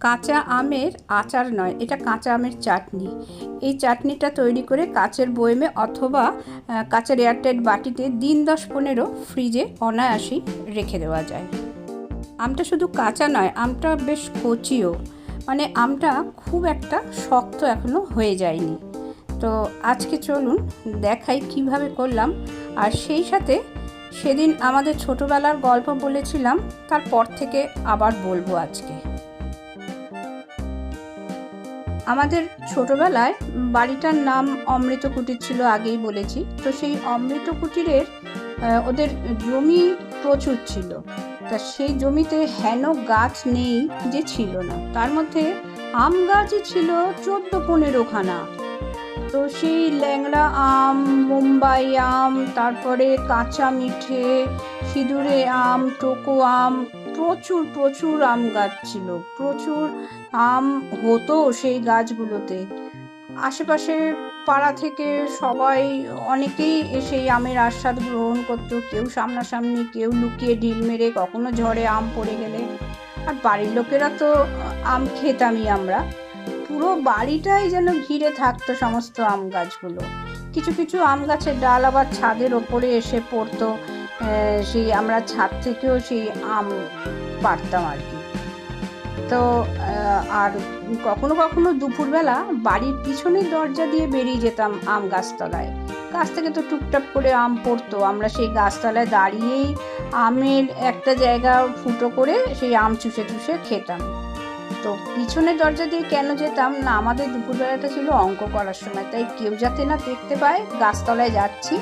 কাঁচা আমের আচার নয়, এটা কাঁচা আমের চাটনি। এই চাটনিটা তৈরি করে কাচের বয়েমে অথবা কাচের এয়ারটাইট বাটিতে দিন দশ পনেরো ফ্রিজে অনায়াসেই রেখে দেওয়া যায়। আমটা শুধু কাঁচা নয়, আমটা বেশ কচিও। মানে আমটা খুব একটা শক্ত এখনও হয়ে যায়নি। তো আজকে চলুন দেখাই কীভাবে করলাম। আর সেই সাথে সেদিন আমাদের ছোটোবেলার গল্প বলেছিলাম, তারপর থেকে আবার বলব আজকে। আমাদের ছোটবেলায় বাড়িটার নাম অমৃত কুটির ছিল, আগেই বলেছি। তো সেই অমৃত কুটিরের ওদের জমি প্রচুর ছিল। তা সেই জমিতে হেন গাছ নেই যে ছিল না। তার মধ্যে আম গাছই ছিল চোদ্দ পনেরোখানা তো সেই ল্যাংড়া আম, মুম্বাই আম, তারপরে কাঁচা মিঠে, সিঁদুরে আম, টোকো আম, প্রচুর প্রচুর আম গাছ ছিল। প্রচুর আম হতো সেই গাছগুলোতে। আশেপাশে পাড়া থেকে সবাই, অনেকেই এসে আমের আস্বাদ গ্রহণ করতো। কেউ সামনাসামনি, কেউ লুকিয়ে ঢিল মেরে কখনো ঝড়ে আম পড়ে গেলে। আর বাড়ির লোকেরা তো আম খেতামই আমরা। পুরো বাড়িটাই যেন ঘিরে থাকতো সমস্ত আম গাছগুলো। কিছু কিছু আম গাছের ডাল আবার ছাদের ওপরে এসে পড়তো সেই আমরা ছাদ থেকেও সেই আম পারতাম আর কি। তো আর কখনো কখনো দুপুরবেলা বাড়ির পিছনের দরজা দিয়ে বেরিয়ে যেতাম আম গাছতলায়। গাছ থেকে তো টুকটাক করে আম পড়তো। আমরা সেই গাছতলায় দাঁড়িয়েই আমের একটা জায়গা ফুটো করে সেই আম চুষে চুষে খেতাম। তো পিছনের দরজা দিয়ে কেন যেতাম? না আমাদের দুপুরবেলাটা ছিল অঙ্ক করার সময় তাই কেউ যাতে না দেখতে পায় গাছতলায় যাচ্ছি।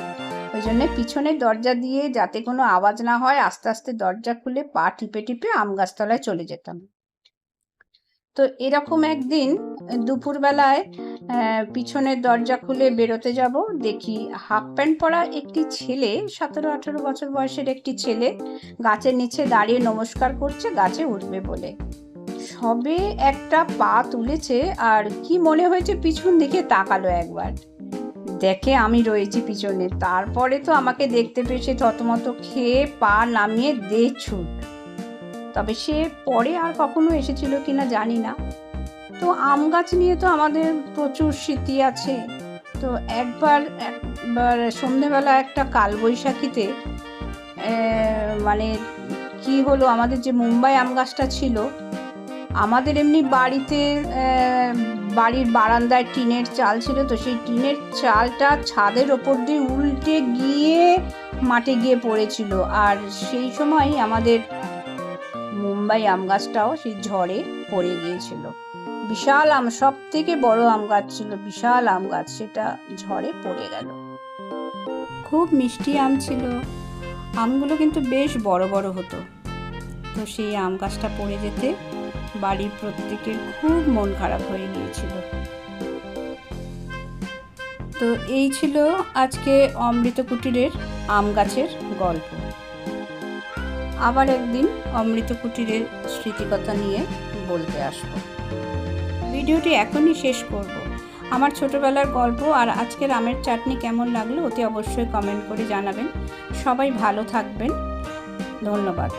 ওই জন্যে পিছনের দরজা দিয়ে যাতে কোনো আওয়াজ না হয় আস্তে আস্তে দরজা খুলে পা টিপে টিপে আম গাছতলায় চলে যেতাম। তো এরকম একদিন দুপুরবেলায় আহ, পিছনের দরজা খুলে বেরোতে যাব দেখি হাফ প্যান্ট পরা একটি ছেলে সতেরো আঠেরো বছর বয়সের একটি ছেলে গাছের নিচে দাঁড়িয়ে নমস্কার করছে গাছে উঠবে বলে। সবে একটা পা তুলেছে আর কি মনে হয়েছে পিছন দিকে তাকালো একবার। দেখে আমি রয়েছি পিছনে। তারপরে তো আমাকে দেখতে পেয়েছে থতমত, খেয়ে পা নামিয়ে দে ছুট। তবে সে পরে আর কখনো এসেছিল কিনা জানি না। তো আম গাছ নিয়ে তো আমাদের প্রচুর স্মৃতি আছে। তো একবার একবার সন্ধেবেলা একটা কালবৈশাখীতে মানে কি হলো আমাদের যে মুম্বাই আম গাছটা ছিল আমাদের এমনি বাড়িতে বাড়ির বারান্দায় টিনের চাল ছিল তো সেই টিনের চালটা ছাদের ওপর দিয়ে উল্টে গিয়ে মাঠে গিয়ে পড়েছিল। আর সেই সময় আমাদের মুম্বাই আম গাছটাও সেই ঝড়ে পড়ে গিয়েছিল। বিশাল আম সব থেকে বড় আম গাছ ছিল, বিশাল আম গাছ, সেটা ঝড়ে পড়ে গেল। খুব মিষ্টি আম ছিল। আমগুলো কিন্তু বেশ বড় বড় হতো। তো সেই আম গাছটা পড়ে যেতে বাড়ির প্রত্যেকের খুব মন খারাপ হয়ে গিয়েছিল। তো এই ছিল আজকে অমৃত কুটিরের আম গাছের গল্প। আবার একদিন অমৃত কুটিরের স্মৃতিকথা নিয়ে বলতে আসব। ভিডিওটি এখনই শেষ করব। আমার ছোটবেলার গল্প আর আজকের আমের চাটনি কেমন লাগল অতি অবশ্যই কমেন্ট করে জানাবেন। সবাই ভালো থাকবেন। ধন্যবাদ।